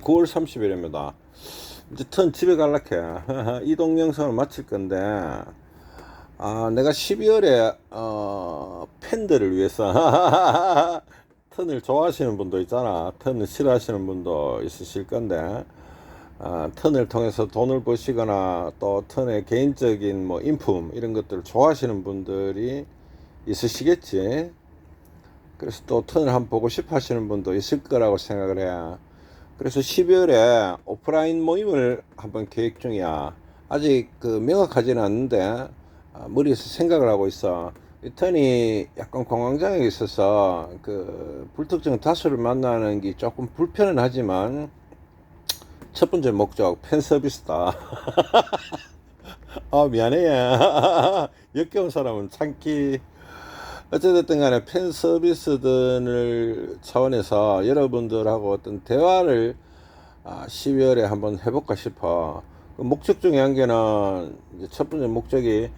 9월 30일입니다. 이제 턴 집에 갈락해. 이동 영상을 마칠 건데, 아, 내가 12월에, 어, 팬들을 위해서, 턴을 좋아하시는 분도 있잖아. 턴을 싫어하시는 분도 있으실 건데, 아, 턴을 통해서 돈을 버시거나 또 턴의 개인적인 뭐 인품 이런 것들을 좋아하시는 분들이 있으시겠지. 그래서 또 턴을 한번 보고 싶어 하시는 분도 있을 거라고 생각을 해. 그래서 12월에 오프라인 모임을 한번 계획 중이야. 아직 그 명확하지는 않는데 아, 머리에서 생각을 하고 있어. 이 턴이 약간 공황장애 있어서 그 불특정 다수를 만나는 게 조금 불편은 하지만 첫 번째 목적 팬 서비스다. 아 미안해. 역겨운 사람은 참기. 어쨌든 간에 팬 서비스들을 차원에서 여러분들하고 어떤 대화를 아, 12월에 한번 해볼까 싶어. 그 목적 중에 한 개는 이제 첫 번째 목적이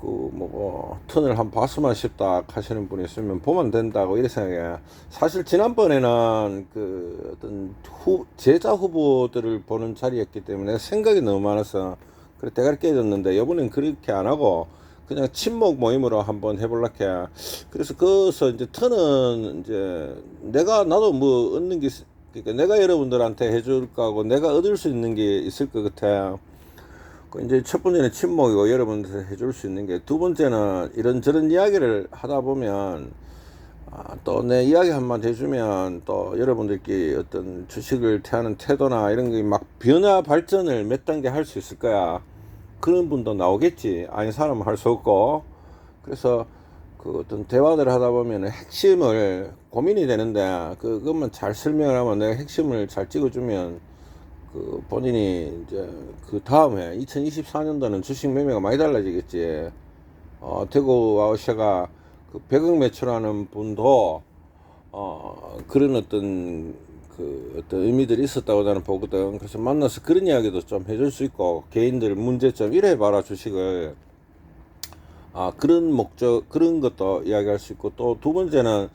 그뭐 턴을 한번 봤으면 싶다 하시는 분이 있으면 보면 된다고 이렇게 생각해. 사실 지난번에는 그 어떤 후 제자 후보들을 보는 자리였기 때문에 생각이 너무 많아서 그래 대가리 깨졌는데 이번엔 그렇게 안 하고 그냥 친목 모임으로 한번 해볼라 해. 그래서 거기서 이제 턴은 이제 내가 나도 뭐 얻는 게 있- 그러니까 내가 여러분들한테 해줄 거하고 내가 얻을 수 있는 게 있을 것 같아. 그 이제 첫 번째는 친목이고 여러분들한테 해줄 수 있는 게 두 번째는 이런저런 이야기를 하다 보면 아, 또내 이야기 한번 해주면 또 여러분들끼리 어떤 주식을 대하는 태도나 이런 게 막 변화 발전을 몇 단계 할 수 있을 거야. 그런 분도 나오겠지. 아닌 사람은 할 수 없고. 그래서 그 어떤 대화들을 하다 보면 핵심을 고민이 되는데 그것만 잘 설명을 하면 내가 핵심을 잘 찍어주면 그 본인이 이제 그 다음에 2024년도는 주식 매매가 많이 달라지겠지. 어, 대구 아웃샤가 그 100억 매출하는 분도 어, 그런 어떤 그 어떤 의미들이 있었다고 나는 보거든. 그래서 만나서 그런 이야기도 좀 해줄 수 있고 개인들 문제점 이래 봐라 주식을. 아 그런 목적 그런 것도 이야기할 수 있고 또 두 번째는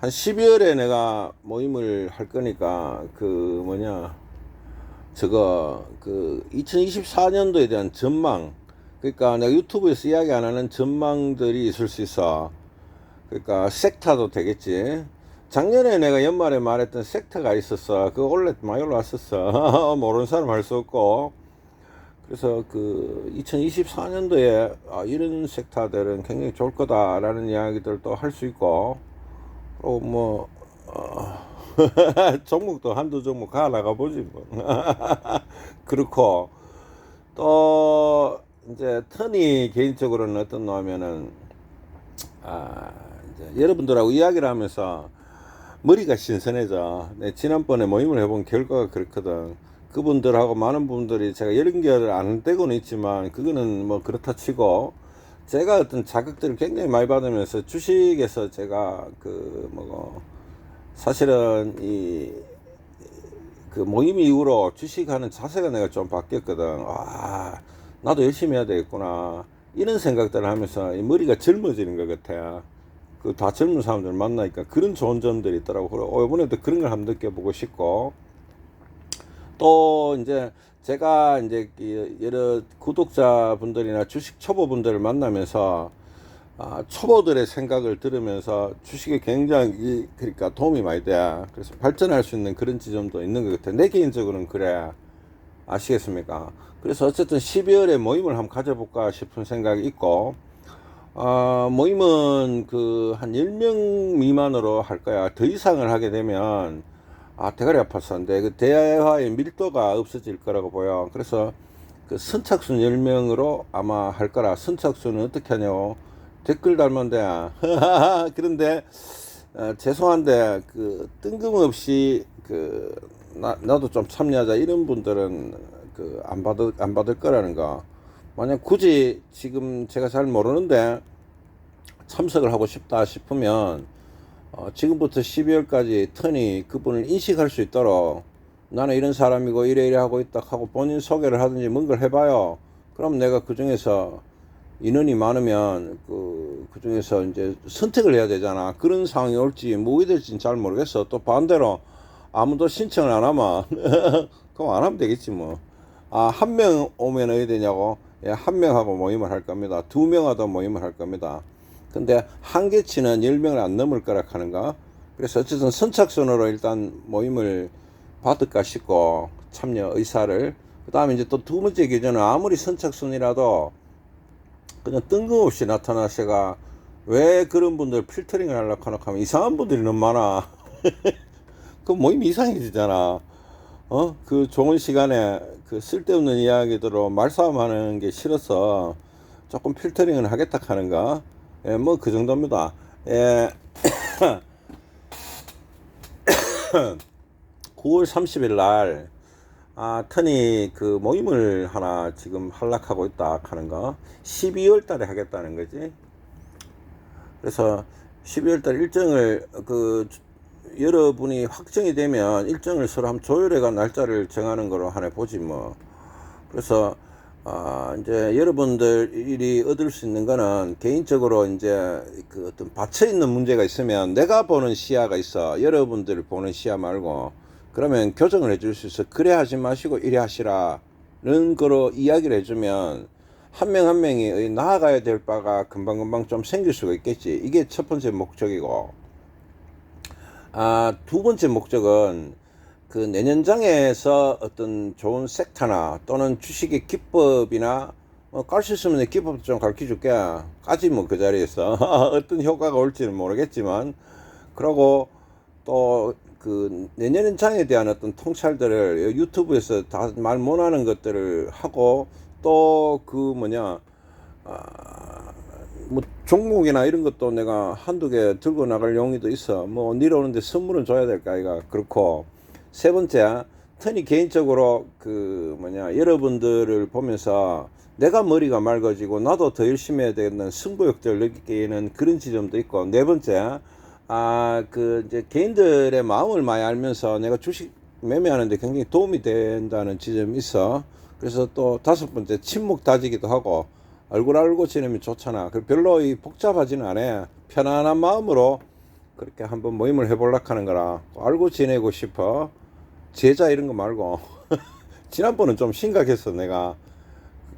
한 12월에 내가 모임을 할 거니까 그 뭐냐 저거 그 2024년도에 대한 전망. 그러니까 내가 유튜브에서 이야기 안 하는 전망들이 있을 수 있어. 그러니까 섹터도 되겠지 작년에 내가 연말에 말했던 섹터가 있었어. 그거 원래 많이 올라왔었어. 모르는 사람 할 수 없고. 그래서 그 2024년도에 아, 이런 섹터들은 굉장히 좋을 거다라는 이야기들도 할 수 있고. 그리고 뭐 어, 종목도 한두 종목 가 나가 보지 뭐. 그렇고. 또 이제 턴이 개인적으로는 어떤 놈하면은 아 여러분들하고 이야기를 하면서 머리가 신선해져. 내 지난번에 모임을 해본 결과가 그렇거든. 그분들하고 많은 분들이 제가 연결을 안 되고는 있지만 그거는 뭐 그렇다 치고 제가 어떤 자극들을 굉장히 많이 받으면서 주식에서 제가 그 뭐 사실은 이 그 모임 이후로 주식하는 자세가 내가 좀 바뀌었거든. 아, 나도 열심히 해야 되겠구나. 이런 생각들을 하면서 이 머리가 젊어지는 것 같아. 그 다 젊은 사람들 만나니까 그런 좋은 점들이 있더라고. 그래, 어, 이번에도 그런 걸 한번 느껴보고 싶고. 또 이제 제가 이제 이 여러 구독자분들이나 주식 초보분들을 만나면서 아, 초보들의 생각을 들으면서 주식에 굉장히 그러니까 도움이 많이 돼. 그래서 발전할 수 있는 그런 지점도 있는 것 같아. 내 개인적으로는 그래. 아시겠습니까? 그래서 어쨌든 12월에 모임을 한번 가져볼까 싶은 생각이 있고, 어, 모임은 그 한 10명 미만으로 할 거야. 더 이상을 하게 되면, 아, 대가리 아팠었는데, 그 대화의 밀도가 없어질 거라고 보여. 그래서 그 선착순 10명으로 아마 할 거라. 선착순은 어떻게 하냐고. 댓글 돼. 그런데, 어, 죄송한데, 그, 뜬금없이, 그, 나, 나도 좀 참여하자. 이런 분들은, 그, 안 받을, 안 받을 거라는 거. 만약 굳이 지금 제가 잘 모르는데, 참석을 하고 싶다 싶으면, 어, 지금부터 12월까지 턴이 그분을 인식할 수 있도록 나는 이런 사람이고 이래 이래 하고 있다 하고 본인 소개를 하든지 뭔가를 해봐요. 그럼 내가 그 중에서 인원이 많으면 그, 그 중에서 이제 선택을 해야 되잖아. 그런 상황이 올지 뭐 될지는 잘 모르겠어. 또 반대로 아무도 신청을 안 하면 그럼 안 하면 되겠지 뭐. 아, 한 명 오면 어디 되냐고? 예, 한 명하고 모임을 할 겁니다. 두 명하고 모임을 할 겁니다. 근데 한계치는 10명을 안 넘을 거라 하는가? 그래서 어쨌든 선착순으로 일단 모임을 받을까 싶고 참여 의사를 그 다음에 이제 또 두 번째 기준은 아무리 선착순이라도 그냥 뜬금없이 나타나셔가 왜 그런 분들 필터링을 하려고 하나 하면 이상한 분들이 너무 많아. 그 모임 이상해지잖아. 어? 그 좋은 시간에 그 쓸데없는 이야기들로 말싸움하는 게 싫어서 조금 필터링을 하겠다 하는가? 예, 뭐 그 정도입니다. 예. 9월 30일 날, 아, 터니 그 모임을 하나 지금 한락하고 있다 하는 거. 12월 달에 하겠다는 거지. 그래서 12월 달 일정을 그 여러분이 확정이 되면 일정을 서로 한번 조율해가 날짜를 정하는 거로 하나 보지 뭐. 그래서 아 이제 여러분들이 얻을 수 있는 거는 개인적으로 이제 그 어떤 받쳐 있는 문제가 있으면 내가 보는 시야가 있어. 여러분들 보는 시야 말고 그러면 교정을 해줄 수 있어. 그래 하지 마시고 이래 하시라는 거로 이야기를 해주면 한 명한 명이 나아가야 될 바가 금방금방 좀 생길 수가 있겠지. 이게 첫 번째 목적이고. 아, 두 번째 목적은 그 내년장에서 어떤 좋은 섹터나 또는 주식의 기법이나 뭐 깔수 있으면 내 기법 좀 가르쳐 줄게. 까지 뭐 그 자리에서 어떤 효과가 올지는 모르겠지만 그러고 또 그 내년장에 대한 어떤 통찰들을 유튜브에서 다 말 못하는 것들을 하고 또 그 뭐냐 아, 뭐 종목이나 이런 것도 내가 한두 개 들고 나갈 용의도 있어. 뭐 내려오는데 선물은 줘야 될까 이가 그렇고 세 번째 터니 개인적으로 그 뭐냐 여러분들을 보면서 내가 머리가 맑아지고 나도 더 열심히 해야 되는 승부욕들 느끼는 그런 지점도 있고 네 번째 아 그 이제 개인들의 마음을 많이 알면서 내가 주식 매매하는데 굉장히 도움이 된다는 지점이 있어. 그래서 또 다섯 번째 침묵 다지기도 하고 얼굴 알고 지내면 좋잖아. 그 별로 이 복잡하지는 않아. 편안한 마음으로 그렇게 한번 모임을 해보려고 하는 거라 알고 지내고 싶어. 제자 이런 거 말고 지난번은 좀 심각했어 내가.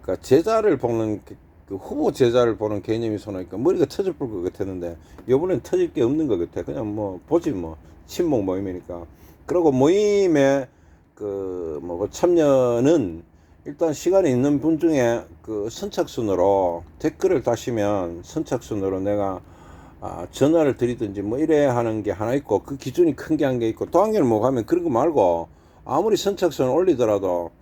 그러니까 제자를 보는 그- 그 후보 제자를 보는 개념이 손하니까 머리가 터질 것 같았는데 이번엔 터질 게 없는 것 같아. 그냥 뭐 보지 뭐 친목 모임이니까. 그리고 모임에 그 뭐 참여는 일단 시간이 있는 분 중에 그 선착순으로 댓글을 다시면 선착순으로 내가 아, 전화를 드리든지 뭐 이래 하는 게 하나 있고 그 기준이 큰 게 한게 있고 또 한 개는 뭐 하면 그런 거 말고 아무리 선착순을 올리더라도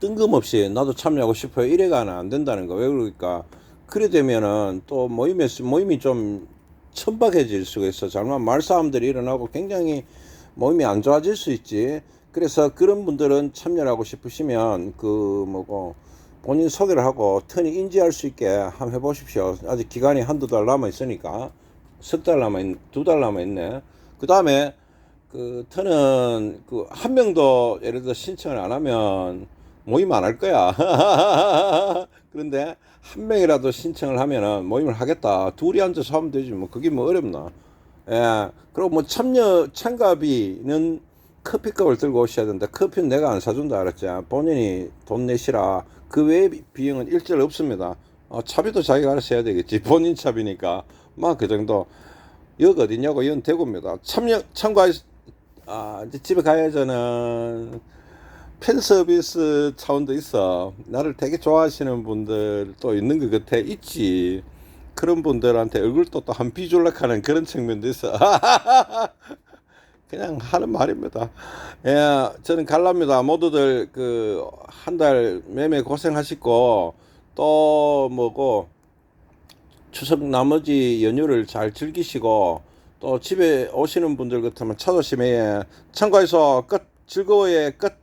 뜬금없이 나도 참여하고 싶어요. 이래가는 안 된다는 거. 왜 그러니까? 그래 되면은 또 모임에서 모임이 좀 천박해질 수가 있어. 잘못 말싸움들이 일어나고 굉장히 모임이 안 좋아질 수 있지 그래서 그런 분들은 참여를 하고 싶으시면 그 뭐고 본인 소개를 하고 턴이 인지할 수 있게 한번 해보십시오 아직 기간이 한두 달 남아 있으니까 석 달 남아 있, 두달 남아 있네 그 다음에 그 턴은 그 한 명도 예를 들어 신청을 안 하면 모임 안 할 거야. 그런데 한 명이라도 신청을 하면은 모임을 하겠다. 둘이 앉아서 하면 되지. 뭐 그게 뭐 어렵나. 예. 그리고 뭐 참여 참가비는 커피값을 들고 오셔야 된다. 커피는 내가 안 사준다 알았지. 본인이 돈 내시라. 그 외의 비용은 일절 없습니다. 어, 차비도 자기가 알아서 해야 되겠지. 본인 차비니까. 막 그 정도. 여기 어디냐고 이건 대구입니다. 참여 참가 아 이제 집에 가야 저는 팬 서비스 차원도 있어. 나를 되게 좋아하시는 분들 또 있는 것 같아. 있지. 그런 분들한테 얼굴도 또한 비줄락하는 그런 측면도 있어. 그냥 하는 말입니다. 예, 저는 갈랍니다. 모두들 그 한 달 매매 고생하시고 또 뭐고 추석 나머지 연휴를 잘 즐기시고 또 집에 오시는 분들 같으면 차 조심해 참가해서 끝 즐거워해 끝